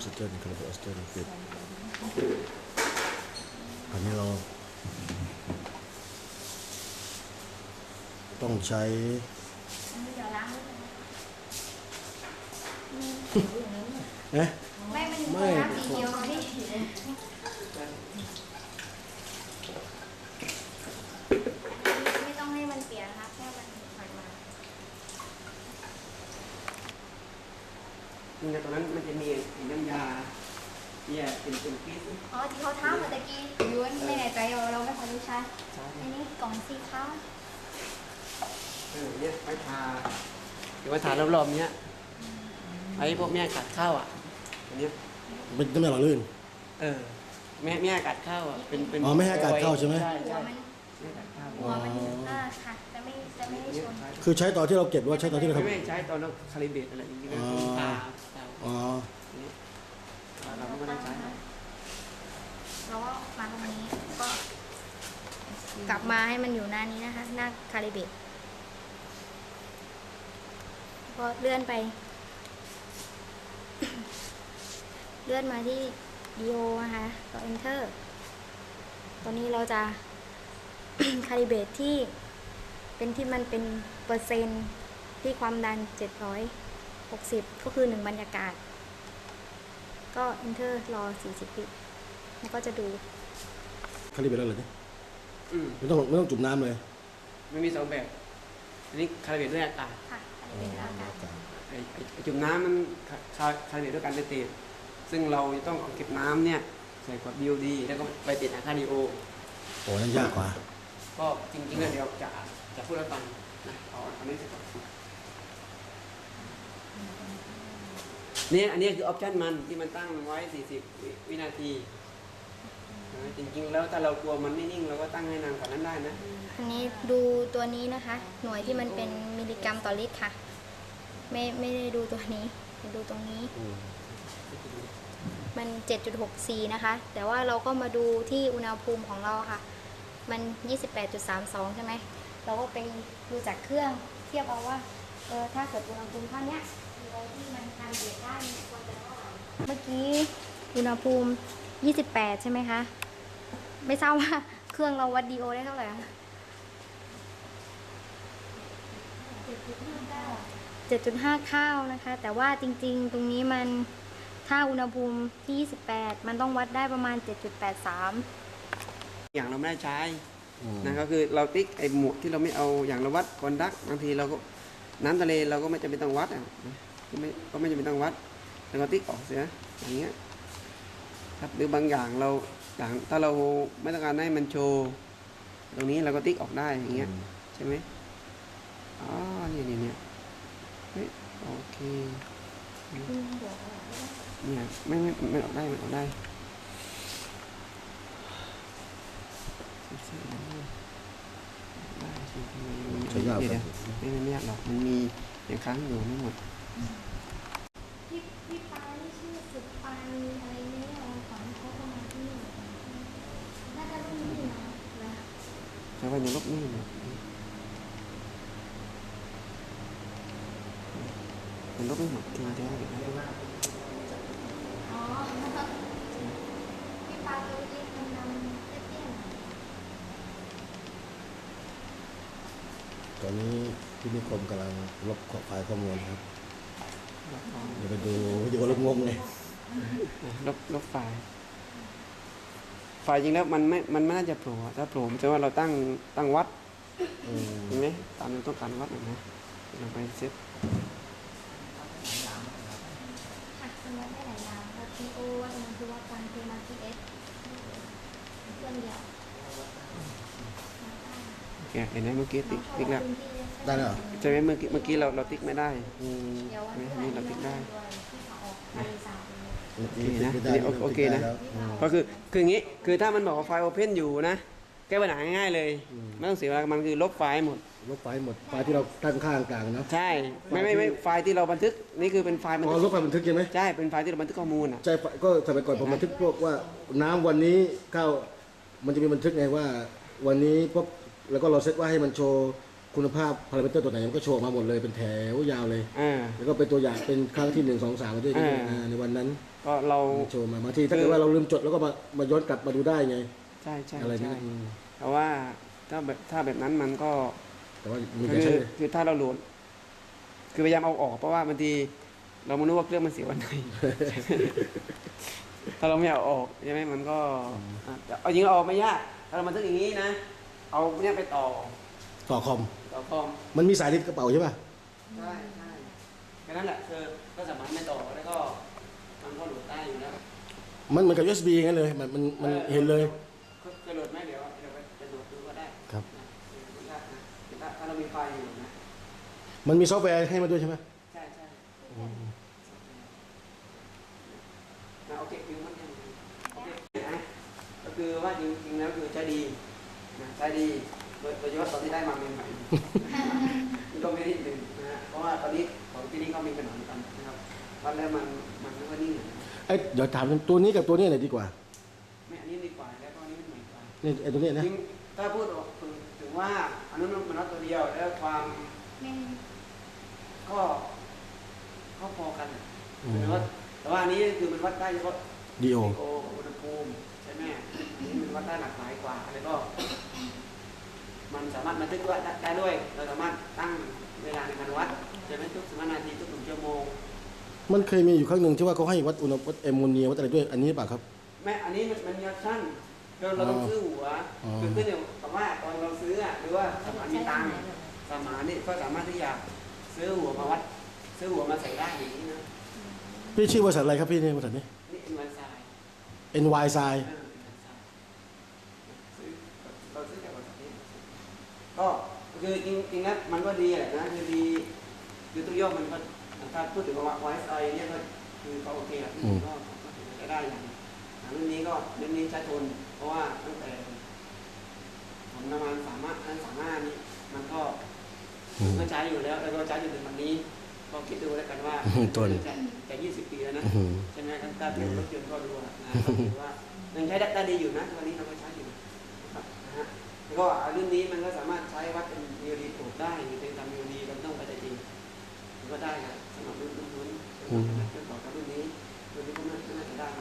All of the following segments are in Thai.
อกซิเจนคาร์บอนออกซิเจนปิดอันนี้เราต้องใช้เดี๋ยวล้างมือเอ๊ะไม่ มันไม่น้ำสีเดียวพี่ไม่ต้องให้มันเปียกนะคะแค่มันผ่านมา ในตอนนั้นมันจะมีไอ้น้ำยาเนี่ยเป็นเป็นปี๊ด อ๋อที่เขาท้าเมื่อตะกี้ย้วนไม่แน่ใจเราเราไม่เคยรู้ใช้ ใช่ อันนี้กล่อง สีขาวเออเนี่ยไว้ทาหรือว่าทารอบๆเนี้ยไอ้พวกแม่กัดข้าวอะอันเนี้ยเป็นน้ำยาหล่อลื่น เออ แม่แม่กัดข้าวอะเป็นเป็นอ๋อไม่ให้กัดข้าวใช่ไหม ใช่หัวใช่มันแม่กัดข้าวหัวมันอ่าค่ะ จะไม่จะไม่ให้ชนคือใช้ตอนที่เราเก็บหรือว่าใช้ตอนที่เราไม่ทำ ไม่ใช้ตอนเราคาลิเบรตอะไรอย่างเงี้ยอ๋อ ตาตาอ๋อ เนี่ยเราไม่ได้ใช้เราก็มาตรงนี้ กลับมาให้มันอยู่หน้านี้นะคะ หน้าคาลิเบตก็เลื่อนไป เลื่อนมาที่ DO นะคะก็ enter ตอนนี้เราจะ คาลิเบตที่เป็นที่มันเป็นเปอร์เซ็นต์ที่ความดัน 760 ก็คือ 1 บรรยากาศ ก็ enter รอ 40 วิแล้วก็จะดูคาลิเบตแล้วเหรอเนี่ย อืมไม่ต้องไม่ต้องจุ่มน้ำเลยมันมีสองแบบ อันนี้คาลิเบรตด้วยอากาศค่ะคาลิเบตอากาศไอ้ไอ้ไอ้จุ่มน้ำมันคาคาคาลิเบรตด้วยการไปติดซึ่งเราจะต้องเอาเก็บน้ำเนี่ยใส่ขวด BOD แล้วก็ไปติดอะคาดิโอ โอ้นั่นยากกว่า ก็จริงๆแล้วเดี๋ยวจะจะพูดให้ฟังนะเอาอันนี้เสร็จก่อนเนี่ยอันนี้คือออปชันมันที่มันตั้งไว้ 40 วิวินาทีนะ จริงๆ แล้วถ้าเรากลัวมันไม่นิ่งเราก็ตั้งให้นานกว่านั้นได้นะอันนี้ดูตัวนี้นะคะ หน่วยที่มันเป็นมิลลิกรัมต่อลิตรค่ะ ไม่ไม่ได้ดูตัวนี้ดูตรงนี้ มัน 7.64 นะคะ แต่ว่าเราก็มาดูที่อุณหภูมิของเราค่ะ มัน 28.32 ใช่ไหม เราก็ไปดูจากเครื่องเทียบเอาว่าเออถ้าเกิดอุณหภูมิเท่านี้เราที่มันทานเบียดได้ควรจะเท่าไหร่เมื่อกี้อุณหภูมิ 28 ใช่ไหมคะ ไม่ทราบว่าเครื่องเราวัดดีโอได้เท่าไหร่คะ7.5ข้าวนะคะ แต่ว่าจริงๆ ตรงนี้มันถ้าอุณหภูมิที่ 28 มันต้องวัดได้ประมาณ 7.83 อย่างเราไม่ได้ใช้อืมนะก็คือเราติ๊กไอ้หมวดที่เราไม่เอาอย่างเราวัดคอนดักบางทีเราก็น้ำทะเลเราก็ไม่จำเป็นต้องวัดอะนะก็ไม่ก็ไม่จำเป็นต้องวัดแล้วก็ติ๊กออกเสียอย่างเงี้ยครับหรือบางอย่างเรา อย่างถ้าเราไม่ต้องการให้มันโชว์ตรงนี้เราก็ติ๊กออกได้อย่างเงี้ยใช่ไหมอ๋อเนี่ยเนี่ยเนี่ยเฮ้ยโอเคเนี่ยไม่ไม่ไม่ออกได้ไม่ออกได้ได้สิทำไมมันใช้ยากเดี๋ควรับๆไม่ไม่ไม่ยากหรอกมันมีอย่างครั้างอยู่ไม่หมด พี่พี่ปานี่ชื่อสุดปานีอะไรเนี่ยเอาของเขาเข้ามาที่นี่น่าจะรุ่นนี้นะนะ แต่ว่าอย่างลบนี่เนี่ยมันลบไม่หมดทีเดียวเดี๋ยวนะอ๋อพี่ปาตัวเล็กๆดำๆเตี้ยๆหน่อยตอนนี้พี่นิคมกำลังลบไฟล์ข้อมูลครับลบเอาเดี๋ยวไปดูวิดีโอแล้วงงเลยลบลบไฟล์ ไฟล์จริงแล้วมันไม่ มันไม่น่าจะโผล่อะถ้าโผล่มันจะว่าเราตั้งตั้งวัดอืมเห็นไหมตามเราต้องการวัดหน่อยนะเราไปเซตค่ะสมมติได้หลายอย่างวัดพีโอวัดมันคือวัดการเทมาทีเอสเครื่องเดียวโอเคเห็นไหมเมื่อกี้ติ๊กติ๊กแล้วได้แล้วเหรอใช่ไหมเมื่อกี้เมื่อกี้เราเราติ๊กไม่ได้อืมเดี๋ยววันนี่นี้นี่เราติ๊กได้ที่เขาออกทะเลสาบเลยเมื่อกี้โอเคนะไม่ได้นี่โอเคนะแล้วอืมก็คือคืออย่างนี้คือถ้ามันบอกว่าไฟล์โอเพนอยู่นะ แก้ปัญหาง่ายๆเลยไม่ต้องเสียเวลามันคือลบไฟล์หมด ลบไฟล์หมดไฟล์ที่เราตั้งข้างกลางเนาะใช่ไม่ไม่ไม่ไฟล์ที่เราบันทึกนี่คือเป็นไฟล์บันอ๋อทึกลบไฟล์บันทึกใช่ไหมใช่เป็นไฟล์ที่เราบันทึกข้อมูลอะ ใช่ไฟก็สมัยก่อนผมบันทึกพวกว่าน้ำวันนี้เข้ามันจะมีบันทึกไงว่า วันนี้ปุ๊บแล้วก็เราเซตว่าให้มันโชว์คุณภาพพารามิเตอร์ตัวไหนมันก็โชว์ออกมาหมดเลยเป็นแถวยาวเลยอ่าแล้วก็เป็นตัวอย่างเป็นครั้งที่หนึ่งสองสามด้วยอ่าอ่าในวันนั้น ก็เรา โชว์มาบางทีถ้าเกิดว่าเราลืมจดแล้วก็มามาย้อนกลับมาดูได้ไง ใช่ใช่อะไรใช่นี่อืมเพราะว่าถ้าแบบถ้าแบบนั้นมันก็แต่ว่ามีคืการอใช้คือถ้าเราโหลด คือพยายามเอาออกเพราะว่าบางทีเราไม่รู้ว่าเครื่องมันเสียวันไหน ถ้าเราไม่เอาออกใช่ไหมมันก็อะแต่เอาจริงเราเอาไม่ยากถ้าเรามาทึกอย่างนี้นะเอาเนี่ยไปต่อต่อคอม ต่อคอม มันมีสายติดกระเป๋าใช่ป่ะ ใช่ใช่แค่นั้นแหละคือก็สามารถไม่ต่อแล้วก็ มันก็โหลดได้อยู่แล้วมันเหมือนกับ USB งั้นเลย มันมันมันเห็นเลยจะโหลดไหมเดี๋ยวเดี๋ยวไปโหลดดูก็ได้ครับนะไม่ยากนะถ้าถ้าเรามีไฟล์อยู่นะมันมีซอฟต์แวร์ให้มาด้วยใช่ไหมใช่ใช่นะโอเคคือมันยังโอเคนะก็คือว่าจริงๆแล้วคือใช้ดีนะใช้ดีโดยโดยเฉพาะตอนที่ได้มาใหม่ๆนี่ก็ไม่นิดหนึ่งนะฮะเพราะว่าตอนนี้ของที่นี่ก็มีปัญหาเหมือนกันนะครับ วันแล้วมันมันไม่ค่อยนิ่งนะไอ้ยเดี๋ยวถามตัวนี้กับตัวนี้ไหนดีกว่าไม่อันนี้ดีกว่าแล้วก็อันนี้มันใหม่กว่านี่ไอ้ตัวนี้นะจริงถ้าพูดออกถึงว่าอันนั้นมันน็อตตัวเดียวแล้วความไม่ก็ก็พอกันอะอืมแต่ว่าแต่ว่าอันนี้คือมันวัดได้เฉพาะดีโอโอกับอุณหภูมิใช่ไหมอันนี้มันวัดได้หลากหลายกว่าแล้วก็ มันสามารถบันทึกว่าได้ได้ด้วย เราสามารถตั้งเวลาในการวัดใช่ไหมทุกสิบห้านาทีทุกหนึ่งชั่วโมง มันเคยมีอยู่ครั้งหนึ่งที่ว่าเขาให้วัดอุณหภูมิวัดแอมโมเนียวัดอะไรด้วยอันนี้หรือเปล่าครับ แม่อันนี้มันมันมีออปชั่นเราเราต้องซื้อหัวอ๋อคือขึ้นอยู่กับว่าตอนเราซื้ออะหรือว่าสมานมีตังค์สมานนี่ก็สามารถที่จะซื้อหัวมาวัด ซื้อหัวมาใส่ได้อย่างนี้นะพี่ชื่อบริษัทอะไรครับพี่นี่บริษัทนี้นี่เป็นวันทราย NY s i เออเป็นวันทรายซื้อเราซื้อจากบริษัทนี้ก็คือจริงจริงๆแล้วมันก็ดีแหละนะคือดีคือตัวย่อมันก็ ถ้าพูดถึงว่าไวซ์ไอเนี่ยก็คือเขาโอเคอะก็ก็ถือว่าใช้ได้อย่างอ่ารุ่นนี้ก็รุ่นนี้ใช้ทน เพราะว่าตั้งแต่ผมประมาณสามารถอันสามารถนี้มันก็อืมก็ใช้อยู่แล้ว แล้วก็ใช้อยู่ถึงวันนี้ ก็คิดดูแล้วกันว่าอืมทนจะจะยี่สิบปีแล้วนะอื้อหือใช่ไหมครับถ้าเป็นรถยนต์ก็ดูอะนะก็ถือว่ายังใช้ได้ได้ดีอยู่นะตอนนี้เราก็ใช้อยู่นะครับนะฮะแล้วก็รุ่นนี้มันก็สามารถใช้วัดเป็นมิลลิโทรได้หรือเป็นตามมิลลิเราไม่ต้องไปแต่จริงมันก็ได้ครับสำหรับรุ่ นี่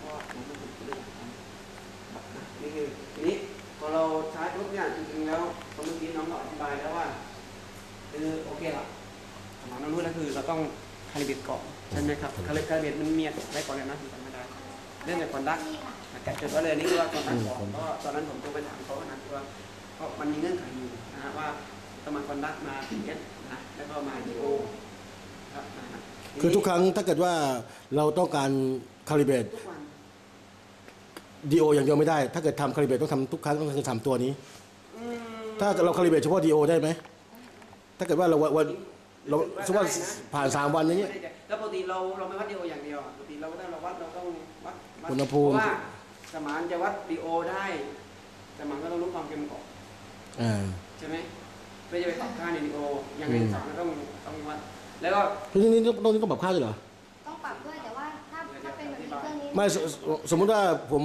พอย่างกันครับนะนี่คือทีนี้พอเราใช้ปุ๊บเนี่ยจริงๆแล้วเมื่อกี้น้องก็อธิบายแล้วว่าคือโอเคละสมองเรารู้แล้วคือเราต้องคาลิเบตก่อนใช่ไหมครับคาลิคาลิเบตมันเมียได้ก่อนเลยนะถึงจำไม่ได้เรื่องในคอนดักแกะจดไว้เลยนี่คือว่าคอนดักก่อนเพราะว่าตอนนั้นผมโทรไปถามเขานะว่าเพราะมันมีเงื่อนไขอยู่นะฮะว่าต้องมาคอนดักมาพีเอสนะแล้วก็มาดีโอ ครับนะฮะคือทุกครั้งถ้าเกิดว่าเราต้องการคาลิเบรตทุกวันดีโออย่างเดียวไม่ได้ ถ้าเกิดทำคาลิเบรตต้องทำทุกครั้งต้องคือทำตัวนี้อืมถ้าเราคาลิเบรตเฉพาะดีโอได้ไหม ถ้าเกิดว่าเราวันเราสมมติว่าผ่านสามวันอย่างเงี้ย แล้วปกติเราเราไม่วัดดีโออย่างเดียวปกติเราถ้าเราวัดเราต้องวัดวัดอุณหภูมิเพราะว่าสมานจะวัดดีโอได้สมานก็ต้องรู้ความเค็มก่อนอ่าใช่ไหมเพื่อจะไปปรับค่าในดีโออย่างหนึ่งอืมสองเราต้องต้องวัด แล้วก็ทีนี้นี่ต้องต้องปรับค่าด้วยเหรอ ต้องปรับด้วยแต่ว่าถ้าถ้าเป็นแบบนี้เครื่องนี้ไม่สสสมมุติว่าผม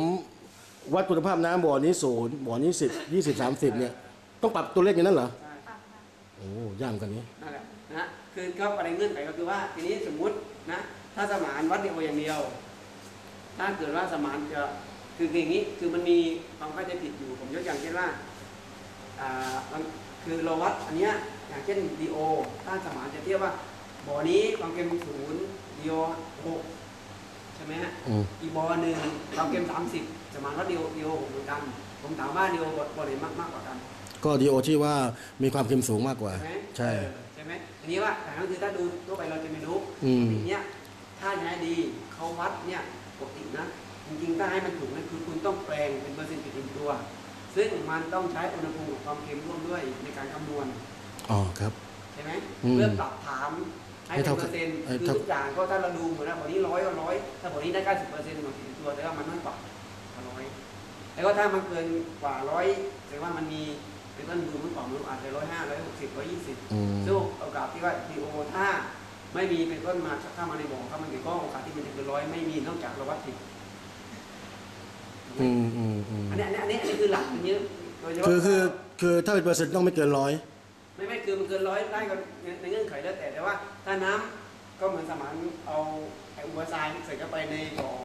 วัดคุณภาพน้ำบ่อนี้ศูนย์บ่อนี้สิบยี่สิบสามสิบเนี่ยต้องปรับตัวเลขอย่างนั้นเหรอ ใช่ปรับค่ะโอ้ย่ามกันนี้นั่นแหละนะคือก็ประเด็นเงื่อนไขก็คือว่าทีนี้สมมุตินะถ้าสมานวัดดีโออย่างเดียว ถ้าเกิดว่าสมานจะคือคืออย่างนี้คือมันมีความเข้าใจผิดอยู่ผมยกอย่างเช่นว่าอ่ามันคือเราวัดอันเนี้ยอย่างเช่นดีโอถ้าสมานจะเทียบว่า บ่อนี้ความเค็มศูนย์ดีโอหกใช่ไหมฮะอืม อีกบอหนึ่งความเค็มสามสิบสมานว่าดีโอดีโอหกเหมือนกัน ผมถามว่าดีโอบอไหนมากมากกว่ากัน ก็ดีโอที่ว่ามีความเค็มสูงมากกว่า ใช่ไหมใช่ เออใช่ไหมทีนี้ว่าแต่ก็คือถ้าดูทั่วไปเราจะไม่รู้อืม ทีเนี้ยถ้าใช้ดีเขาวัดเนี่ยปกตินะ จริงๆถ้าให้มันถูกนั่นคือคุณต้องแปลงเป็นเปอร์เซ็นต์ผิดเป็นตัว ซึ่งมันต้องใช้อุณหภูมิกับความเค็มร่วมด้วยในการคำนวณ อ๋อครับ ใช่ไหมอืม เพื่อปรับถาม ให้ให้เป็นเท่าเปอร์เซ็นต์ให้คือเท่าทุกอย่างก็ถ้าเราดูเหมือนว่าบอนี้ร้อยก็ร้อยถ้าบอนี้ได้เก้าสิบเปอร์เซ็นต์ของผิดตัวแต่ว่ามันน้อยกว่าร้อยแล้วก็ถ้ามันเกินกว่าร้อยแสดงว่ามันมีเป็นต้นดูมันกว่ามันอาจจะร้อยห้าร้อยหกสิบร้อยยี่สิบอืม ซึ่งโอกาสที่ว่าดีโอถ้าไม่มีเป็นต้นมาเข้ามาในบ่อเข้ามาในก้อนโอกาสที่มันจะเกินร้อยไม่มีนอกจากเราวัดผิดอืมอืมอืมอันนี้อันนี้อันนี้อันนี้คือหลักอันนี้โดยเฉพาะ คือคือคือถ้าเป็นเปอร์เซ็นต์ต้องไม่เกินร้อยไม่ไม่ คือมันเกินร้อยได้ก็ในเงื่อนไขแล้วแต่แต่ว่าถ้าน้ำก็เหมือนสมานเอาไอ้อุปทรายใส่เข้าไปในบ่อ